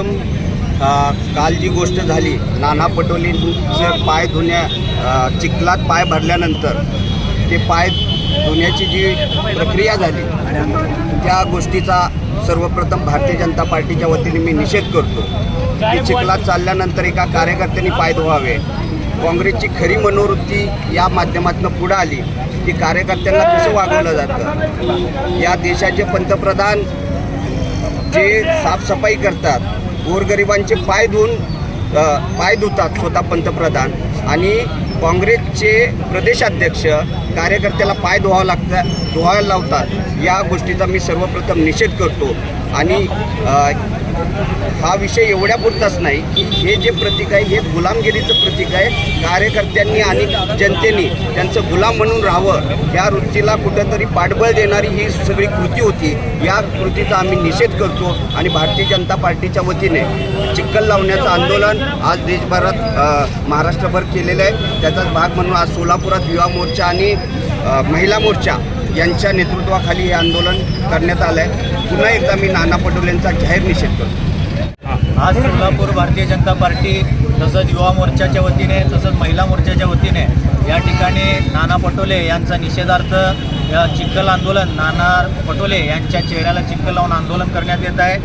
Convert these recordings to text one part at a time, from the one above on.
उत्तम काल जी गोष्ट झाली नाना पटोलेंचे पाय धुण्या चिखलात पाय भरल्यानंतर ते पाय धुण्याची जी प्रक्रिया झाली त्या गोष्टीचा सर्वप्रथम भारतीय जनता पार्टीच्या वतीने मी निषेध करतो की चिखलात चालल्यानंतर एका कार्यकर्त्यांनी पाय धुवावे. काँग्रेसची खरी मनोवृत्ती या माध्यमातून पुढं आली की कार्यकर्त्यांना कसं वागवलं जातं? या देशाचे पंतप्रधान जे साफसफाई करतात गोरगरिबांचे पाय धुवून पाय धुतात स्वतः पंतप्रधान. आणि काँग्रेसचे प्रदेशाध्यक्ष कार्यकर्त्याला पाय धुवावं लागतं धुवायला लावतात. या गोष्टीचा मी सर्वप्रथम निषेध करतो. आणि हा विषय एवढ्यापुरताच नाही की हे जे प्रतीक आहे हे गुलामगिरीचं प्रतीक आहे. कार्यकर्त्यांनी आणि जनतेने त्यांचं गुलाम म्हणून राहावं. या वृत्तीला कुठंतरी पाठबळ देणारी ही सगळी कृती होती. या कृतीचा आम्ही निषेध करतो आणि भारतीय जनता पार्टीच्या वतीने चिक्कल लावण्याचं आंदोलन आज देशभरात महाराष्ट्रभर केलेलं आहे. त्याचाच भाग म्हणून आज सोलापुरात युवा मोर्चा आणि महिला मोर्चा यांच्या नेतृत्वाखाली हे आंदोलन करण्यात आलं आहे पुन्हा एकदा मी नाना पटोलेंचा जाहीर निषेध करतो. आज सोलापूर भारतीय जनता पार्टी तसंच युवा मोर्चाच्या वतीने तसंच महिला मोर्चाच्या वतीने या ठिकाणी नाना पटोले यांचा निषेधार्थ या चिखल आंदोलन नाना पटोले यांच्या चेहऱ्याला चिखल लावून आंदोलन करण्यात येत आहे.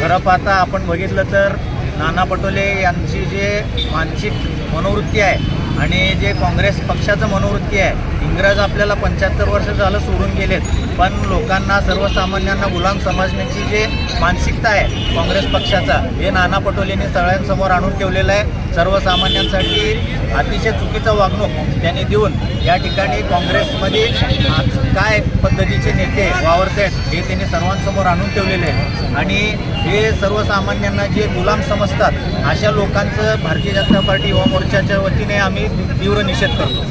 खरं पाहता आपण बघितलं तर नाना पटोले यांची जे मानसिक मनोवृत्ती आहे आणि जे काँग्रेस पक्षाचं मनोवृत्ती आहे इंग्रज आपल्याला पंच्याहत्तर वर्ष झालं सोडून गेलेत. पण लोकांना सर्वसामान्यांना गुलाम समजण्याची जे मानसिकता आहे काँग्रेस पक्षाचा हे नाना पटोलेंनी सगळ्यांसमोर आणून ठेवलेलं आहे. सर्वसामान्यांसाठी अतिशय चुकीचं वागणूक त्यांनी देऊन या ठिकाणी काँग्रेसमध्ये आज काय पद्धतीचे नेते वावरत आहेत हे त्यांनी सर्वांसमोर आणून ठेवलेले आहे. आणि हे सर्वसामान्यांना जे गुलाम समजतात अशा लोकांचं भारतीय जनता पार्टी युवा मोर्चाच्या वतीने आम्ही तीव्र निषेध करतो.